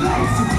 Life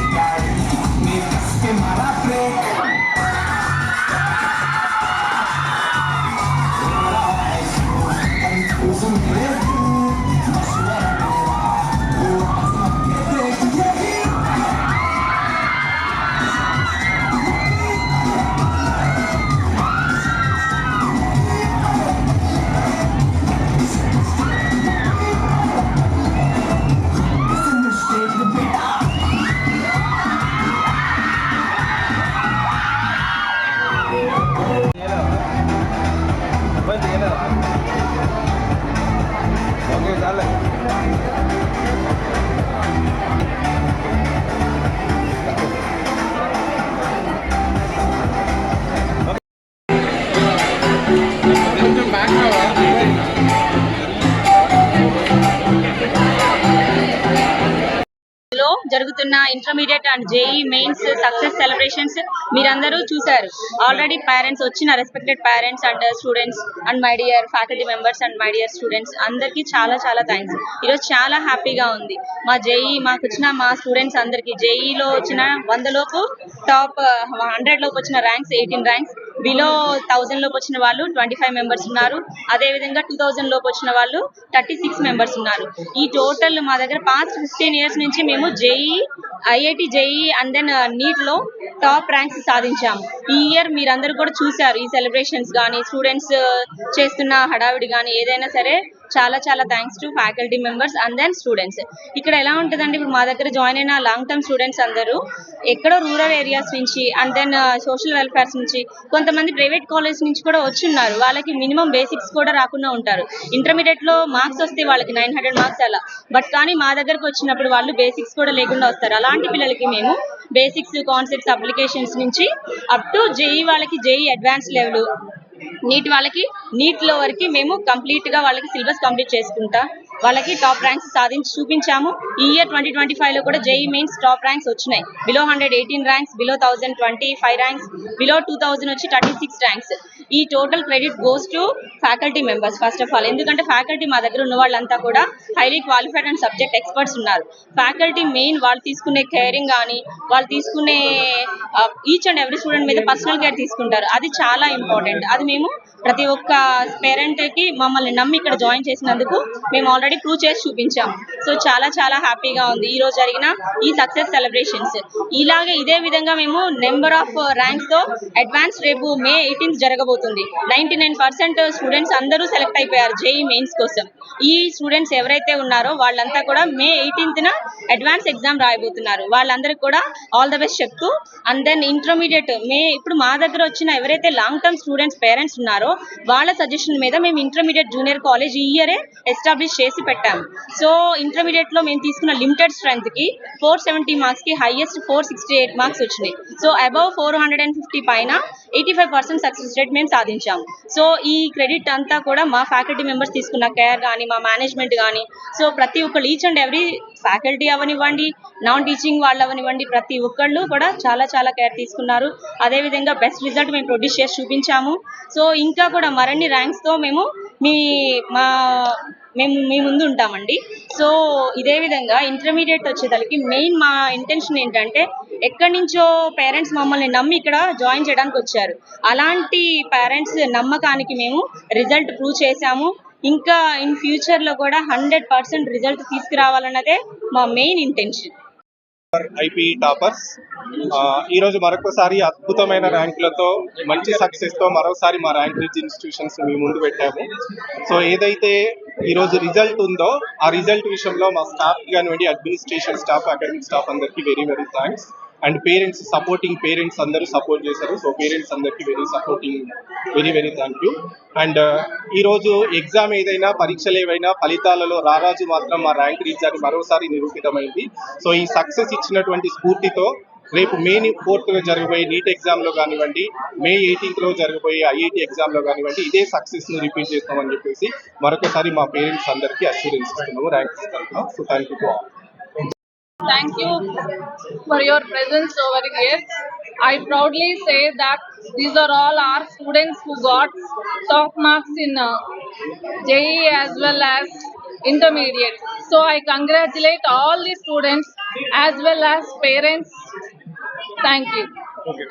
జరుగుతున్న intermediate and JEE mains success celebrations మీరందరూ చూశారు. ఆల్రెడీ పేరెంట్స్ వచ్చిన respected parents and students and my dear faculty members and my dear students అందరికీ చాలా చాలా thanks ఈరోజు చాలా హ్యాపీగా ఉంది. మా జేఈ మాకు వచ్చిన మా స్టూడెంట్స్ అందరికీ జేఈలో వచ్చిన వంద లోపు టాప్ హండ్రెడ్ లోపు వచ్చిన ranks eighteen ranks below thousand లోపు వచ్చిన వాళ్ళు ట్వంటీ ఫైవ్ మెంబర్స్ ఉన్నారు. అదే విధంగా టూ థౌజండ్ లోపు వచ్చిన వాళ్ళు థర్టీ సిక్స్ మెంబర్స్ ఉన్నారు. ఈ టోటల్ మా దగ్గర పాస్ట్ ఫిఫ్టీన్ ఇయర్స్ నుంచి మేము JEE IIT JEE and then నీట్లో top ranks సాధించాము. ఈ ఇయర్ మీరందరూ కూడా చూశారు ఈ సెలబ్రేషన్స్ కానీ స్టూడెంట్స్ చేస్తున్న హడావిడి కానీ ఏదైనా సరే చాలా చాలా thanks to faculty members and then students ఇక్కడ ఎలా ఉంటుందండి ఇప్పుడు మా దగ్గర జాయిన్ అయిన లాంగ్ టర్మ్ స్టూడెంట్స్ అందరూ ఎక్కడో రూరల్ ఏరియాస్ నుంచి అండ్ దెన్ సోషల్ వెల్ఫేర్స్ నుంచి కొంతమంది ప్రైవేట్ కాలేజ్ నుంచి కూడా వచ్చి ఉన్నారు వాళ్ళకి మినిమం బేసిక్స్ కూడా రాకుండా ఉంటారు. ఇంటర్మీడియట్లో మార్క్స్ వస్తే వాళ్ళకి నైన్ హండ్రెడ్ మార్క్స్ అలా. బట్ కానీ మా దగ్గరకు వచ్చినప్పుడు వాళ్ళు బేసిక్స్ కూడా లేకుండా వస్తారు. అలాంటి పిల్లలకి మేము బేసిక్స్ కాన్సెప్ట్స్ అప్లికేషన్స్ నుంచి అప్ టు జేఈ వాళ్ళకి జేఈ అడ్వాన్స్ లెవెల్ నీట్ వాళ్ళకి నీట్లో వరకు మేము కంప్లీట్గా వాళ్ళకి సిలబస్ కంప్లీట్ చేసుకుంటా. వాళ్ళకి టాప్ ర్యాంక్స్ సాధించి చూపించాము. ఈ ఇయర్ ట్వంటీ ట్వంటీ ఫైవ్లో కూడా జేఈ మెయిన్స్ టాప్ ర్యాంక్స్ వచ్చినాయి. Below hundred eighteen ranks below thousand twenty five ranks below two thousand వచ్చి థర్టీ సిక్స్ ర్యాంక్స్ ఈ total credit goes to faculty members first of all ఎందుకంటే ఫ్యాకల్టీ మా దగ్గర ఉన్న వాళ్ళంతా కూడా highly qualified and subject experts ఉన్నారు. ఫ్యాకల్టీ మెయిన్ వాళ్ళు తీసుకునే కేరింగ్ కానీ వాళ్ళు తీసుకునే ఈచ్ అండ్ ఎవ్రీ స్టూడెంట్ మీద పర్సనల్ కేర్ తీసుకుంటారు. అది చాలా ఇంపార్టెంట్ అది మేము ప్రతి ఒక్క పేరెంట్కి మమ్మల్ని నమ్మి ఇక్కడ జాయిన్ చేసినందుకు మేము ఆల్రెడీ ప్రూవ్ చేసి చూపించాం. సో చాలా చాలా హ్యాపీగా ఉంది. ఈ రోజు జరిగిన ఈ సక్సెస్ సెలబ్రేషన్స్ ఇలాగే ఇదే విధంగా మేము నెంబర్ ఆఫ్ ర్యాంక్స్తో అడ్వాన్స్ రేపు మే ఎయిటీన్త్ జరగబోతుంది. నైన్టీ నైన్ పర్సెంట్ స్టూడెంట్స్ అందరూ సెలెక్ట్ అయిపోయారు జేఈ మెయిన్స్ కోసం. ఈ స్టూడెంట్స్ ఎవరైతే ఉన్నారో వాళ్ళంతా కూడా మే ఎయిటీన్త్ న అడ్వాన్స్ ఎగ్జామ్ రాయబోతున్నారు. వాళ్ళందరికీ కూడా ఆల్ ద బెస్ట్ చెప్తూ అండ్ దెన్ ఇంటర్మీడియట్ మే ఇప్పుడు మా దగ్గర వచ్చిన ఎవరైతే లాంగ్ టర్మ్ స్టూడెంట్స్ పేరెంట్స్ ఉన్నారో వాళ్ళ సజెషన్ మీద మేము ఇంటర్మీడియట్ జూనియర్ కాలేజ్ ఈ ఇయరే ఎస్టాబ్లిష్ చేసి పెట్టాము సో ఇంటర్మీడియట్లో మేము తీసుకున్న లిమిటెడ్ స్ట్రెంత్కి ఫోర్ సెవెంటీ మార్క్స్కి highest four sixty eight marks వచ్చినాయి. So above four hundred and fifty పైన eighty five percent success rate మేము సాధించాము. సో ఈ క్రెడిట్ అంతా కూడా మా ఫ్యాకల్టీ మెంబర్స్ తీసుకున్న కేర్ కానీ మా మేనేజ్మెంట్ కానీ సో ప్రతి ఒక్కళ్ళు ఈచ్ అండ్ ఎవ్రీ ఫ్యాకల్టీ అవనివ్వండి నాన్ టీచింగ్ వాళ్ళు అవనివ్వండి ప్రతి ఒక్కళ్ళు కూడా చాలా చాలా కేర్ తీసుకున్నారు. అదేవిధంగా బెస్ట్ రిజల్ట్ మేము ప్రొడ్యూస్ చేసి చూపించాము. సో ఇంకా కూడా మరిన్ని ర్యాంక్స్తో మేము మీ మా మేము మీ ముందు ఉంటామండి. సో ఇదే విధంగా ఇంటర్మీడియట్ వచ్చేసరికి మెయిన్ మా ఇంటెన్షన్ ఏంటంటే ఎక్కడి నుంచో పేరెంట్స్ మమ్మల్ని నమ్మి ఇక్కడ జాయిన్ చేయడానికి వచ్చారు. అలాంటి పేరెంట్స్ నమ్మకానికి మేము రిజల్ట్ ప్రూవ్ చేశాము. ఇంకా ఇన్ ఫ్యూచర్లో కూడా హండ్రెడ్ పర్సెంట్ రిజల్ట్ తీసుకురావాలన్నదే మా మెయిన్ ఇంటెన్షన్ ఐపీ టాపర్స్ ఈ రోజు మరొకసారి అద్భుతమైన ర్యాంకులతో మంచి సక్సెస్తో మరోసారి మా ర్యాంక్ రిచ్ ఇన్స్టిట్యూషన్స్ మీ ముందు పెట్టాము. సో ఏదైతే ఈ రోజు రిజల్ట్ ఉందో ఆ రిజల్ట్ విషయంలో మా స్టాఫ్ కానివ్వండి అడ్మినిస్ట్రేషన్ స్టాఫ్ అకాడమిక్ స్టాఫ్ అందరికీ very very thanks and parents supporting parents అందరూ సపోర్ట్ చేశారు. సో పేరెంట్స్ అందరికీ very supporting very very thank you and uh, ఈ రోజు ఎగ్జామ్ ఏదైనా పరీక్షలు ఏవైనా ఫలితాలలో రారాజు మాత్రం మా ర్యాంక్ రీచ్ అని మరోసారి నిరూపితమైంది. సో ఈ సక్సెస్ ఇచ్చినటువంటి స్ఫూర్తితో రేపు మే ఫోర్త్లో జరగబోయే నీట్ ఎగ్జామ్లో కానివ్వండి మే ఎయిటీన్త్లో జరగబోయే ఐఐటి ఎగ్జామ్లో కానివ్వండి ఇదే సక్సెస్ని రిపీట్ చేస్తామని చెప్పేసి మరొకసారి మా పేరెంట్స్ అందరికీ అష్యూరెన్స్ ఇస్తున్నాము ర్యాంక్ ఇస్తున్నాము. So thank you Thank you for your presence over here. I proudly say that these are all our students who got top marks in uh, JEE as well as intermediate. So I congratulate all the students as well as parents. Thank you. Okay